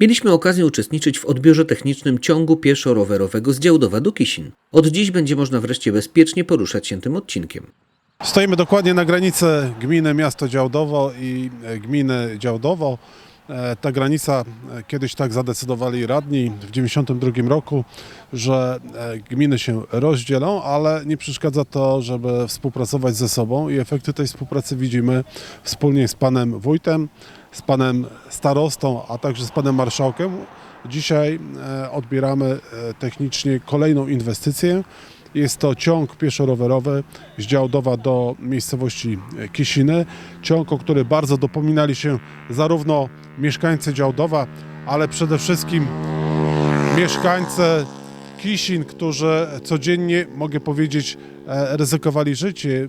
Mieliśmy okazję uczestniczyć w odbiorze technicznym ciągu pieszo-rowerowego z Działdowa do Kisin. Od dziś będzie można wreszcie bezpiecznie poruszać się tym odcinkiem. Stoimy dokładnie na granicy gminy miasto Działdowo i e, gminy Działdowo. E, Ta granica e, kiedyś tak zadecydowali radni w 1992 roku, że e, gminy się rozdzielą, ale nie przeszkadza to, żeby współpracować ze sobą i efekty tej współpracy widzimy wspólnie z panem wójtem, z panem starostą, a także z panem marszałkiem. Dzisiaj odbieramy technicznie kolejną inwestycję. Jest to ciąg pieszo-rowerowy z Działdowa do miejscowości Kisiny. Ciąg, o który bardzo dopominali się zarówno mieszkańcy Działdowa, ale przede wszystkim mieszkańcy Kisin, którzy codziennie, mogę powiedzieć, e, ryzykowali życie,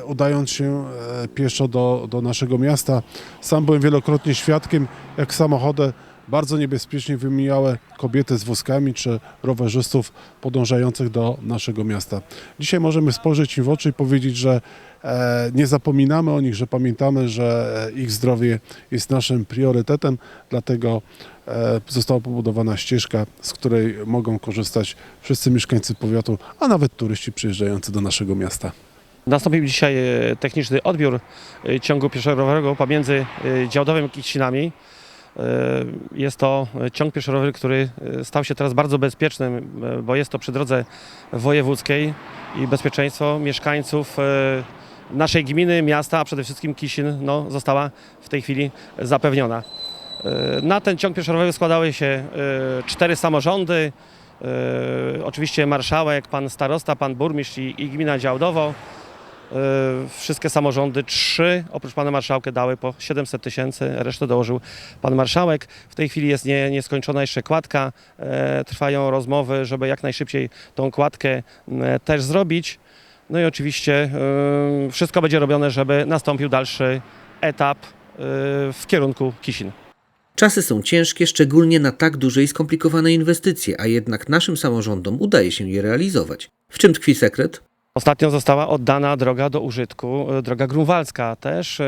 e, udając się e, pieszo do, do naszego miasta. Sam byłem wielokrotnie świadkiem, jak samochody bardzo niebezpiecznie wymijały kobiety z wózkami czy rowerzystów podążających do naszego miasta. Dzisiaj możemy spojrzeć im w oczy i powiedzieć, że e, nie zapominamy o nich, że pamiętamy, że e, ich zdrowie jest naszym priorytetem, dlatego e, została pobudowana ścieżka, z której mogą korzystać wszyscy mieszkańcy powiatu, a nawet turyści przyjeżdżający do naszego miasta. Nastąpił dzisiaj techniczny odbiór ciągu pieszo-rowerowego pomiędzy Działdowem i Kicinami. E, Jest to ciąg pieszo-rowerowy, który e, stał się teraz bardzo bezpiecznym, e, bo jest to przy drodze wojewódzkiej i bezpieczeństwo mieszkańców naszej gminy, miasta, a przede wszystkim Kisin no, została w tej chwili zapewniona. Na ten ciąg pieszo-rowerowy składały się cztery samorządy, oczywiście marszałek, pan starosta, pan burmistrz i, i gmina Działdowo. E, Wszystkie samorządy, trzy oprócz pana marszałka dały po 700 tysięcy, resztę dołożył pan marszałek. W tej chwili jest nie, nieskończona jeszcze kładka. E, Trwają rozmowy, żeby jak najszybciej tą kładkę m, też zrobić. No i oczywiście e, wszystko będzie robione, żeby nastąpił dalszy etap e, w kierunku Kisin. Czasy są ciężkie, szczególnie na tak duże i skomplikowane inwestycje, a jednak naszym samorządom udaje się je realizować. W czym tkwi sekret? Ostatnio została oddana droga do użytku, e, droga grunwaldzka też. e,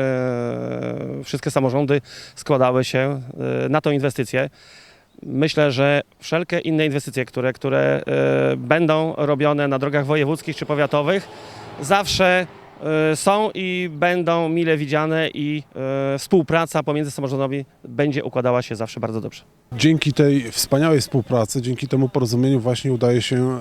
Wszystkie samorządy składały się e, na tą inwestycję. Myślę, że wszelkie inne inwestycje, które, które będą robione na drogach wojewódzkich czy powiatowych, zawsze są i będą mile widziane i e, współpraca pomiędzy samorządami będzie układała się zawsze bardzo dobrze. Dzięki tej wspaniałej współpracy, dzięki temu porozumieniu właśnie udaje się e,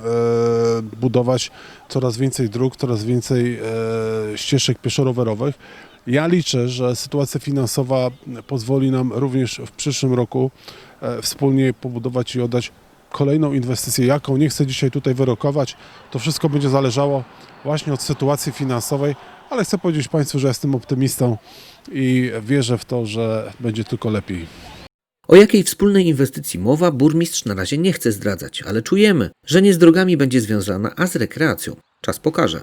budować coraz więcej dróg, coraz więcej e, ścieżek pieszo-rowerowych. Ja liczę, że sytuacja finansowa pozwoli nam również w przyszłym roku e, wspólnie pobudować i oddać kolejną inwestycję. Jaką? Nie chcę dzisiaj tutaj wyrokować. To wszystko będzie zależało właśnie od sytuacji finansowej, ale chcę powiedzieć Państwu, że jestem optymistą i wierzę w to, że będzie tylko lepiej. O jakiej wspólnej inwestycji mowa, burmistrz na razie nie chce zdradzać, ale czujemy, że nie z drogami będzie związana, a z rekreacją. Czas pokaże.